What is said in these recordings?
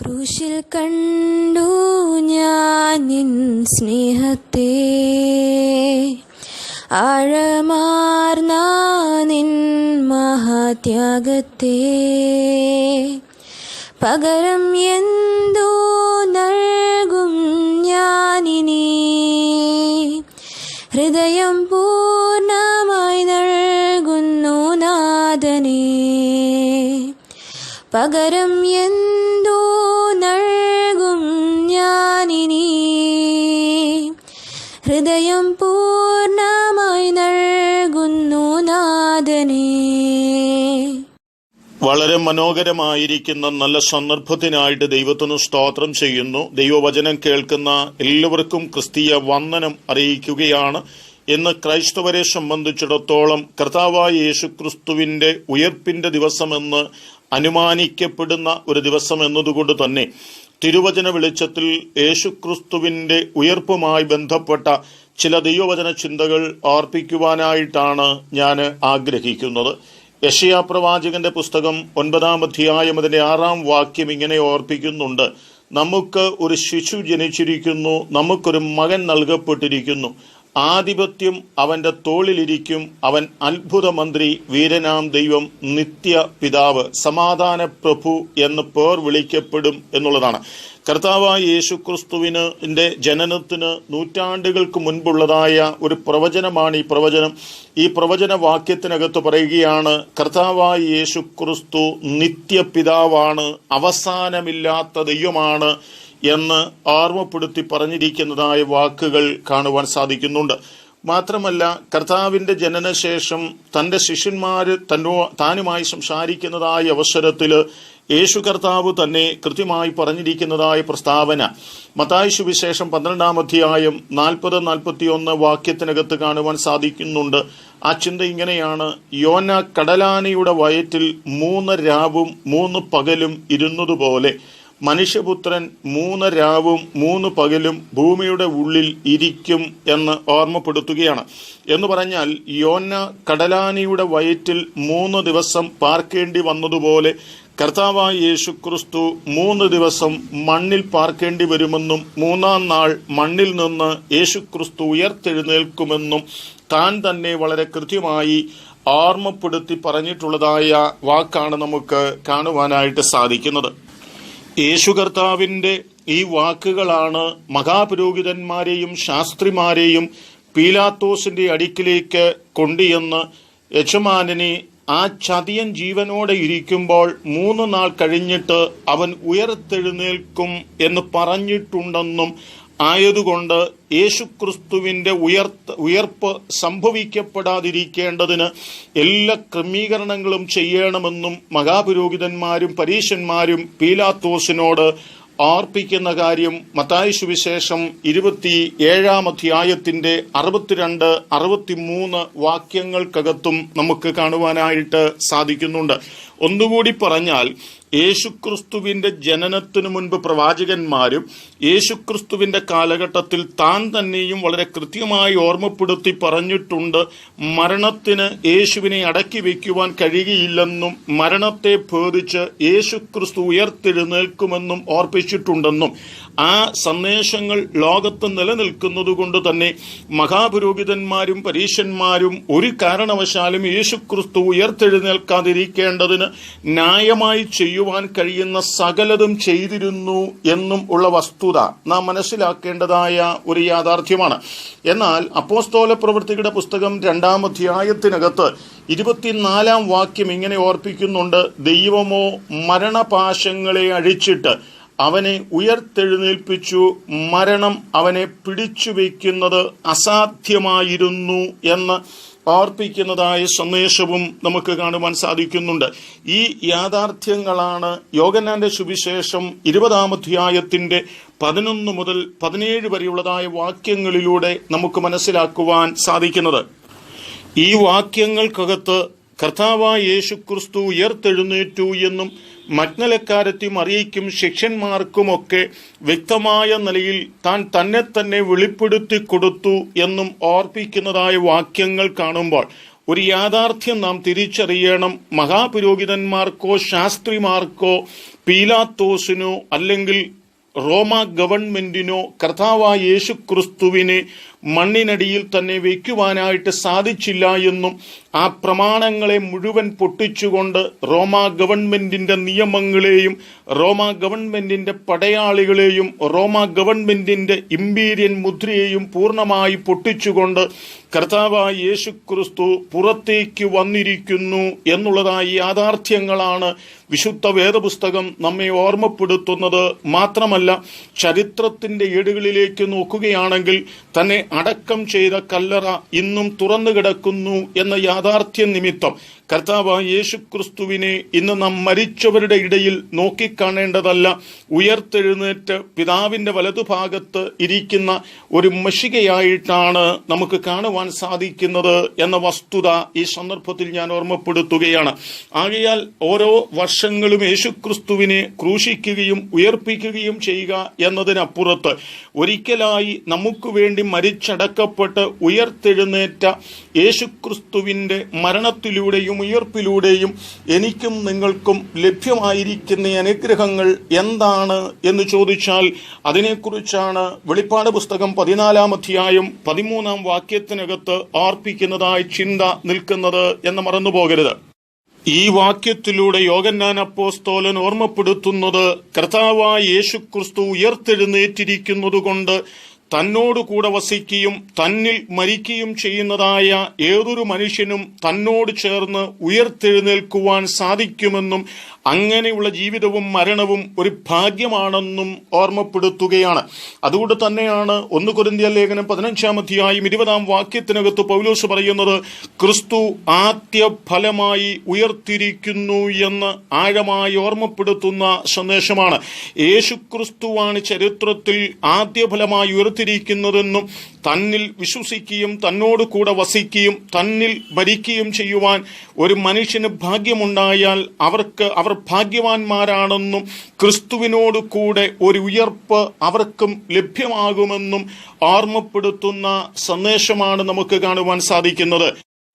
ക്രൂശിൽ കണ്ടു ഞാൻ നിൻ സ്നേഹത്തെ. ആഴമാർന്ന നിൻ മഹാത്യാഗത്തെ. പകരം എന്തോ നൽകും ഞാനിനി. ഹൃദയം പൂർണമായി നൽകുന്നു നാഥനെ. പകരം എന്തോ ഹൃദയം പൂർണമായി നൽകുന്നു നാഥനേ. വളരെ മനോഹരമായിരിക്കുന്ന നല്ല സന്ദർഭത്തിനായിട്ട് ദൈവത്തിന് സ്തോത്രം ചെയ്യുന്നു. ദൈവവചനം കേൾക്കുന്ന എല്ലാവർക്കും ക്രിസ്തീയ വന്ദനം അറിയിക്കുകയാണ്. ഇന്ന് ക്രൈസ്തവരെ സംബന്ധിച്ചിടത്തോളം കർത്താവായ യേശു ക്രിസ്തുവിന്റെ ഉയർപ്പിന്റെ ദിവസമെന്ന് അനുമാനിക്കപ്പെടുന്ന ഒരു ദിവസം എന്നതുകൊണ്ട് തന്നെ തിരുവചന വെളിച്ചത്തിൽ യേശുക്രിസ്തുവിന്റെ ഉയർപ്പുമായി ബന്ധപ്പെട്ട ചില ദൈവവചന ചിന്തകൾ ഓർപ്പിക്കുവാനായിട്ടാണ് ഞാൻ ആഗ്രഹിക്കുന്നത്. യഷയാ പ്രവാചകന്റെ പുസ്തകം ഒൻപതാം അധ്യായം അതിന്റെ ആറാം വാക്യം ഇങ്ങനെ ഓർപ്പിക്കുന്നുണ്ട്. നമുക്ക് ഒരു ശിശു ജനിച്ചിരിക്കുന്നു നമുക്കൊരു മകൻ നൽകപ്പെട്ടിരിക്കുന്നു. ആധിപത്യം അവന്റെ തോളിലിരിക്കും. അവൻ അത്ഭുത മന്ത്രി വീരനാം ദൈവം നിത്യ പിതാവ് സമാധാന പ്രഭു എന്ന് പേർ വിളിക്കപ്പെടും എന്നുള്ളതാണ്. കർത്താവായ യേശു ക്രിസ്തുവിന് ജനനത്തിന് നൂറ്റാണ്ടുകൾക്ക് മുൻപുള്ളതായ ഒരു പ്രവചനമാണ് ഈ പ്രവചനം. ഈ പ്രവചന വാക്യത്തിനകത്ത് പറയുകയാണ് കർത്താവായ യേശു ക്രിസ്തു നിത്യപിതാവാണ് അവസാനമില്ലാത്ത ദൈവമാണ് എന്ന് ഓർമ്മപ്പെടുത്തി പറഞ്ഞിരിക്കുന്നതായ വാക്കുകൾ കാണുവാൻ സാധിക്കുന്നുണ്ട്. മാത്രമല്ല കർത്താവിന്റെ ജനനശേഷം തന്റെ ശിഷ്യന്മാര് തന്നോ താനുമായി സംസാരിക്കുന്നതായ അവസരത്തിൽ യേശു കർത്താവ് തന്നെ കൃത്യമായി പറഞ്ഞിരിക്കുന്നതായ പ്രസ്താവന. മത്തായി സുവിശേഷം പന്ത്രണ്ടാം അധ്യായം നാൽപ്പത് നാൽപ്പത്തിയൊന്ന് വാക്യത്തിനകത്ത് കാണുവാൻ സാധിക്കുന്നുണ്ട്. ആ ചിന്ത ഇങ്ങനെയാണ്. യോന കടലാനയുടെ വയറ്റിൽ മൂന്ന് രാവും മൂന്ന് പകലും ഇരുന്നതുപോലെ മനുഷ്യപുത്രൻ മൂന്ന് രാവും മൂന്ന് പകലും ഭൂമിയുടെ ഉള്ളിൽ ഇരിക്കും എന്ന് ഓർമ്മപ്പെടുത്തുകയാണ്. എന്ന് പറഞ്ഞാൽ യോന്ന കടലാനിയുടെ വയറ്റിൽ മൂന്ന് ദിവസം പാർക്കേണ്ടി വന്നതുപോലെ കർത്താവായ യേശു ക്രിസ്തു മൂന്ന് ദിവസം മണ്ണിൽ പാർക്കേണ്ടി വരുമെന്നും മൂന്നാം നാൾ മണ്ണിൽ നിന്ന് യേശു ക്രിസ്തു ഉയർത്തെഴുന്നേൽക്കുമെന്നും താൻ തന്നെ വളരെ കൃത്യമായി ഓർമ്മപ്പെടുത്തി പറഞ്ഞിട്ടുള്ളതായ വാക്കാണ് നമുക്ക് കാണുവാനായിട്ട് സാധിക്കുന്നത്. യേശു കർത്താവിന്റെ ഈ വാക്കുകളാണ് മഹാപുരോഹിതന്മാരെയും ശാസ്ത്രിമാരെയും പീലാത്തോസിന്റെ അടുക്കിലേക്ക് കൊണ്ടുചെന്ന് യജമാനനെ ആ ചതിയൻ ജീവനോടെ ഇരിക്കുമ്പോൾ മൂന്ന് നാൾ കഴിഞ്ഞിട്ട് അവൻ ഉയർത്തെഴുന്നേൽക്കും എന്ന് പറഞ്ഞിട്ടുണ്ടെന്നും ആയതുകൊണ്ട് യേശുക്രിസ്തുവിന്റെ ഉയർത്ത് ഉയർപ്പ് സംഭവിക്കപ്പെടാതിരിക്കേണ്ടതിന് എല്ലാ ക്രമീകരണങ്ങളും ചെയ്യണമെന്നും മഹാപുരോഹിതന്മാരും പരീശന്മാരും പീലാത്തോസിനോട് ആർപ്പിക്കുന്ന കാര്യം മത്തായി സുവിശേഷം ഇരുപത്തി ഏഴാം അധ്യായത്തിന്റെ അറുപത്തിരണ്ട് അറുപത്തിമൂന്ന് വാക്യങ്ങൾക്കകത്തും നമുക്ക് കാണുവാനായിട്ട് സാധിക്കുന്നുണ്ട്. ഒന്നുകൂടി പറഞ്ഞാൽ യേശുക്രിസ്തുവിന്റെ ജനനത്തിനു മുൻപ് പ്രവാചകന്മാരും യേശുക്രിസ്തുവിന്റെ കാലഘട്ടത്തിൽ താൻ തന്നെയും വളരെ കൃത്യമായി ഓർമ്മപ്പെടുത്തി പറഞ്ഞിട്ടുണ്ട് മരണത്തിന് യേശുവിനെ അടക്കി വയ്ക്കുവാൻ കഴിയുകയില്ലെന്നും മരണത്തെ ഭേദിച്ച് യേശുക്രിസ്തു ഉയർത്തെഴുന്നേൽക്കുമെന്നും ഓർപ്പിച്ചിട്ടുണ്ടെന്നും ആ സന്ദേശങ്ങൾ ലോകത്ത് നിലനിൽക്കുന്നതുകൊണ്ട് തന്നെ മഹാപുരോഹിതന്മാരും പരീശന്മാരും ഒരു കാരണവശാലും യേശുക്രിസ്തു ഉയർത്തെഴുന്നേൽക്കാതിരിക്കേണ്ടതിന് ന്യായമായി ചെയ്യുവാൻ കഴിയുന്ന സകലതും ചെയ്തിരുന്നു എന്നും ഉള്ള വസ്തുത നാം മനസ്സിലാക്കേണ്ടതായ ഒരു യാഥാർത്ഥ്യമാണ്. എന്നാൽ അപ്പോസ്തോല പ്രവൃത്തിയുടെ പുസ്തകം രണ്ടാം അധ്യായത്തിനകത്ത് ഇരുപത്തിനാലാം വാക്യം ഇങ്ങനെ ഓർപ്പിക്കുന്നുണ്ട് ദൈവമോ മരണപാശങ്ങളെ അഴിച്ചിട്ട് അവനെ ഉയർത്തെഴുന്നേൽപ്പിച്ചു മരണം അവനെ പിടിച്ചു വയ്ക്കുന്നത് അസാധ്യമായിരുന്നു എന്ന് ഓർപ്പിക്കുന്നതായ സന്ദേശവും നമുക്ക് കാണുവാൻ സാധിക്കുന്നുണ്ട്. ഈ യാഥാർത്ഥ്യങ്ങളാണ് യോഗനാന്റെ സുവിശേഷം ഇരുപതാം അധ്യായത്തിന്റെ പതിനൊന്ന് മുതൽ പതിനേഴ് വരെയുള്ളതായ വാക്യങ്ങളിലൂടെ നമുക്ക് മനസ്സിലാക്കുവാൻ സാധിക്കുന്നത്. ഈ വാക്യങ്ങൾക്കകത്ത് കർത്താവായ യേശു ക്രിസ്തു ഉയർത്തെഴുന്നേറ്റു എന്നും മഗ്നലക്കാരത്തി മറിയയ്ക്കും ശിഷ്യന്മാർക്കുമൊക്കെ വ്യക്തമായ നിലയിൽ താൻ തന്നെ തന്നെ വെളിപ്പെടുത്തി കൊടുത്തു എന്നും ഓർപ്പിക്കുന്നതായ വാക്യങ്ങൾ കാണുമ്പോൾ ഒരു യാഥാർത്ഥ്യം നാം തിരിച്ചറിയണം. മഹാപുരോഹിതന്മാർക്കോ ശാസ്ത്രിമാർക്കോ പീലാത്തോസിനോ അല്ലെങ്കിൽ റോമ ഗവൺമെന്റിനോ കർത്താവായ യേശു ക്രിസ്തുവിനെ മണ്ണിനടിയിൽ തന്നെ വയ്ക്കുവാനായിട്ട് സാധിച്ചില്ല എന്നും ആ പ്രമാണങ്ങളെ മുഴുവൻ പൊട്ടിച്ചുകൊണ്ട് റോമ ഗവൺമെന്റിന്റെ നിയമങ്ങളെയും റോമ ഗവൺമെന്റിന്റെ പടയാളികളെയും റോമ ഗവൺമെന്റിന്റെ ഇമ്പീരിയൻ മുദ്രയെയും പൂർണമായി പൊട്ടിച്ചുകൊണ്ട് കർത്താവായ യേശു ക്രിസ്തു പുറത്തേക്ക് വന്നിരിക്കുന്നു എന്നുള്ളതായ യാഥാർത്ഥ്യങ്ങളാണ് വിശുദ്ധ വേദപുസ്തകം നമ്മെ ഓർമ്മപ്പെടുത്തുന്നത്. മാത്രമല്ല ചരിത്രത്തിന്റെ ഏടുകളിലേക്ക് നോക്കുകയാണെങ്കിൽ തന്നെ അടക്കം ചെയ്ത കല്ലറ ഇന്നും തുറന്നു കിടക്കുന്നു എന്ന യാഥാർത്ഥ്യ നിമിത്തം കർത്താവായ യേശു ക്രിസ്തുവിനെ ഇന്ന് നാം മരിച്ചവരുടെ ഇടയിൽ നോക്കിക്കാണേണ്ടതല്ല. ഉയർത്തെഴുന്നേറ്റ് പിതാവിന്റെ വലതുഭാഗത്ത് ഇരിക്കുന്ന ഒരു മഷികയായിട്ടാണ് നമുക്ക് കാണുവാൻ സാധിക്കുന്നത് എന്ന വസ്തുത ഈ സന്ദർഭത്തിൽ ഞാൻ ഓർമ്മപ്പെടുത്തുകയാണ്. ആകയാൽ ഓരോ വർഷങ്ങളും യേശുക്രിസ്തുവിനെ ക്രൂശിക്കുകയും ഉയർപ്പിക്കുകയും ചെയ്യുക എന്നതിനപ്പുറത്ത് ഒരിക്കലായി നമുക്ക് വേണ്ടി മരിച്ചടക്കപ്പെട്ട് ഉയർത്തെഴുന്നേറ്റ യേശുക്രിസ്തുവിന്റെ മരണത്തിലൂടെയും ഉയർപ്പിലൂടെയും എനിക്കും നിങ്ങൾക്കും ലഭ്യമായിരിക്കുന്ന അനുഗ്രഹങ്ങൾ എന്താണ് എന്ന് ചോദിച്ചാൽ അതിനെക്കുറിച്ചാണ് വെളിപ്പാട് പുസ്തകം പതിനാലാം അധ്യായം പതിമൂന്നാം വാക്യത്തിനകത്ത് ആർപ്പിക്കുന്നതായി ചിന്ത നിൽക്കുന്നത് എന്ന് മറന്നുപോകരുത്. ഈ വാക്യത്തിലൂടെ യോഗന്നാൻ അപ്പോസ്തോലൻ ഓർമ്മപ്പെടുത്തുന്നത് കർത്താവായ യേശുക്രിസ്തു ഉയർത്തെഴുന്നേറ്റിരിക്കുന്നതുകൊണ്ട് തന്നോട് കൂടെ വസിക്കുകയും തന്നിൽ മരിക്കുകയും ചെയ്യുന്നതായ ഏതൊരു മനുഷ്യനും തന്നോട് ചേർന്ന് ഉയർത്തെഴുന്നേൽക്കുവാൻ സാധിക്കുമെന്നും അങ്ങനെയുള്ള ജീവിതവും മരണവും ഒരു ഭാഗ്യമാണെന്നും ഓർമ്മപ്പെടുത്തുകയാണ്. അതുകൊണ്ട് തന്നെയാണ് ഒന്ന് കുരുന്തിയ ലേഖനം പതിനഞ്ചാം അധ്യായം ഇരുപതാം വാക്യത്തിനകത്ത് പൗലോസ് പറയുന്നത് ക്രിസ്തു ആദ്യ ഫലമായി ഉയർത്തിരിക്കുന്നു എന്ന് ആഴമായി ഓർമ്മപ്പെടുത്തുന്ന സന്ദേശമാണ്. യേശു ക്രിസ്തുവാണ് ചരിത്രത്തിൽ ആദ്യ ഫലമായി ഉയർത്തിരിക്കുന്നതെന്നും തന്നിൽ വിശ്വസിക്കുകയും തന്നോട് കൂടെ വസിക്കുകയും തന്നിൽ ഭരിക്കുകയും ചെയ്യുവാൻ ഒരു മനുഷ്യന് ഭാഗ്യമുണ്ടായാൽ അവർക്ക് അവർ ഭാഗ്യവാന്മാരാണെന്നും ക്രിസ്തുവിനോട് കൂടെ ഒരു ഉയർപ്പ് അവർക്കും ലഭ്യമാകുമെന്നും ഓർമ്മപ്പെടുത്തുന്ന സന്ദേശമാണ് നമുക്ക് കാണുവാൻ സാധിക്കുന്നത്.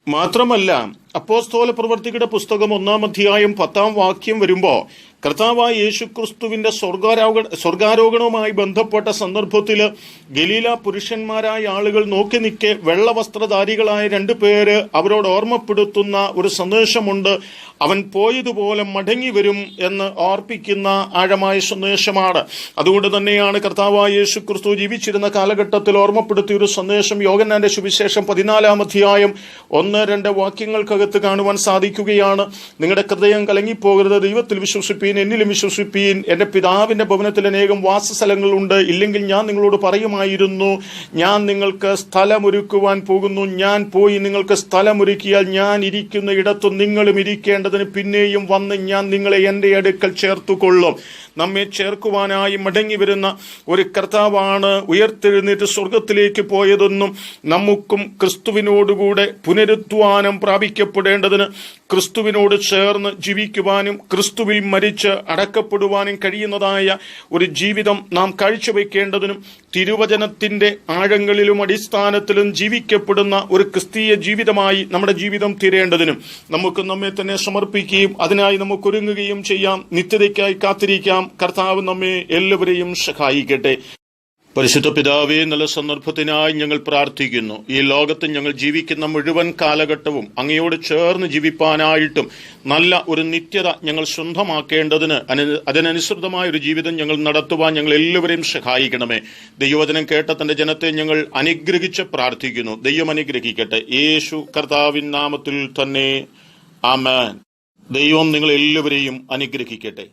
മാത്രമല്ല അപ്പോസ്തോല പ്രവർത്തികളുടെ പുസ്തകം ഒന്നാം അധ്യായം പത്താം വാക്യം വരുമ്പോൾ കർത്താവായ യേശുക്രിസ്തുവിന്റെ സ്വർഗാരോഗ സ്വർഗാരോഹണവുമായി ബന്ധപ്പെട്ട സന്ദർഭത്തിൽ ഗലീല പുരുഷന്മാരായ ആളുകൾ നോക്കി നിൽക്കെ വെള്ളവസ്ത്രധാരികളായ രണ്ടു പേര് അവരോട് ഓർമ്മപ്പെടുത്തുന്ന ഒരു സന്ദേശമുണ്ട്. അവൻ പോയതുപോലെ മടങ്ങി വരും എന്ന് ഓർപ്പിക്കുന്ന ആഴമായ സന്ദേശമാണ്. അതുകൊണ്ട് തന്നെയാണ് കർത്താവായ യേശു ക്രിസ്തു ജീവിച്ചിരുന്ന കാലഘട്ടത്തിൽ ഓർമ്മപ്പെടുത്തിയ ഒരു സന്ദേശം യോഗന്നാന്റെ സുവിശേഷം പതിനാലാം അധ്യായം ഒന്ന് രണ്ട് വാക്യങ്ങൾക്കകത്ത് കാണുവാൻ സാധിക്കുകയാണ്. നിങ്ങളുടെ ഹൃദയം കലങ്ങിപ്പോകരുത്. ദൈവത്തിൽ വിശ്വസിപ്പീൻ എന്നിലും വിശ്വസിപ്പീൻ. എന്റെ പിതാവിന്റെ ഭവനത്തിൽ അനേകം വാസസ്ഥലങ്ങളുണ്ട് ഇല്ലെങ്കിൽ ഞാൻ നിങ്ങളോട് പറയുമായിരുന്നു ഞാൻ നിങ്ങൾക്ക് സ്ഥലമൊരുക്കുവാൻ പോകുന്നു. ഞാൻ പോയി നിങ്ങൾക്ക് സ്ഥലമൊരുക്കിയാൽ ഞാൻ ഇരിക്കുന്ന ഇടത്തു നിങ്ങളും ഇരിക്കേണ്ടതിന് പിന്നെയും വന്ന് ഞാൻ നിങ്ങളെ എന്റെ അടുക്കൽ ചേർത്തുകൊള്ളും. നമ്മെ ചേർക്കുവാനായി മടങ്ങി വരുന്ന ഒരു കർത്താവാണ് ഉയർത്തെഴുന്നേറ്റ് സ്വർഗത്തിലേക്ക് പോയതെന്നും നമുക്കും ക്രിസ്തുവിനോടുകൂടെ പുനരുത്വാനം പ്രാപിക്കപ്പെടേണ്ടതിന് ക്രിസ്തുവിനോട് ചേർന്ന് ജീവിക്കുവാനും ക്രിസ്തുവിൽ മരിച്ച് അടക്കപ്പെടുവാനും കഴിയുന്നതായ ഒരു ജീവിതം നാം കാഴ്ചവെക്കേണ്ടതിനും തിരുവചനത്തിന്റെ ആഴങ്ങളിലും അടിസ്ഥാനത്തിലും ജീവിക്കപ്പെടുന്ന ഒരു ക്രിസ്തീയ ജീവിതമായി നമ്മുടെ ജീവിതം തീരേണ്ടതിനും. നമുക്ക് നമ്മെ തന്നെ സമർപ്പിക്കുകയും അതിനായി നമുക്ക് ഒരുങ്ങുകയും ചെയ്യാം. നിത്യതയ്ക്കായി കാത്തിരിക്കാം. കർത്താവ് നമ്മെ എല്ലാവരെയും സഹായിക്കട്ടെ. പരിശുദ്ധ പിതാവേ നല്ല സന്ദർഭത്തിനായി ഞങ്ങൾ പ്രാർത്ഥിക്കുന്നു. ഈ ലോകത്ത് ഞങ്ങൾ ജീവിക്കുന്ന മുഴുവൻ കാലഘട്ടവും അങ്ങയോട് ചേർന്ന് ജീവിപ്പാനായിട്ടും നല്ല ഒരു നിത്യത ഞങ്ങൾ സ്വന്തമാക്കേണ്ടതിന് അതിനനുസൃതമായ ഒരു ജീവിതം ഞങ്ങൾ നടത്തുവാൻ ഞങ്ങൾ എല്ലാവരെയും സഹായിക്കണമേ. ദൈവവചനം കേട്ട തന്റെ ജനത്തെ ഞങ്ങൾ അനുഗ്രഹിച്ച് പ്രാർത്ഥിക്കുന്നു. ദൈവം അനുഗ്രഹിക്കട്ടെ. യേശു കർത്താവിൻ നാമത്തിൽ തന്നെ. ആമേൻ. ദൈവം നിങ്ങൾ എല്ലാവരെയും അനുഗ്രഹിക്കട്ടെ.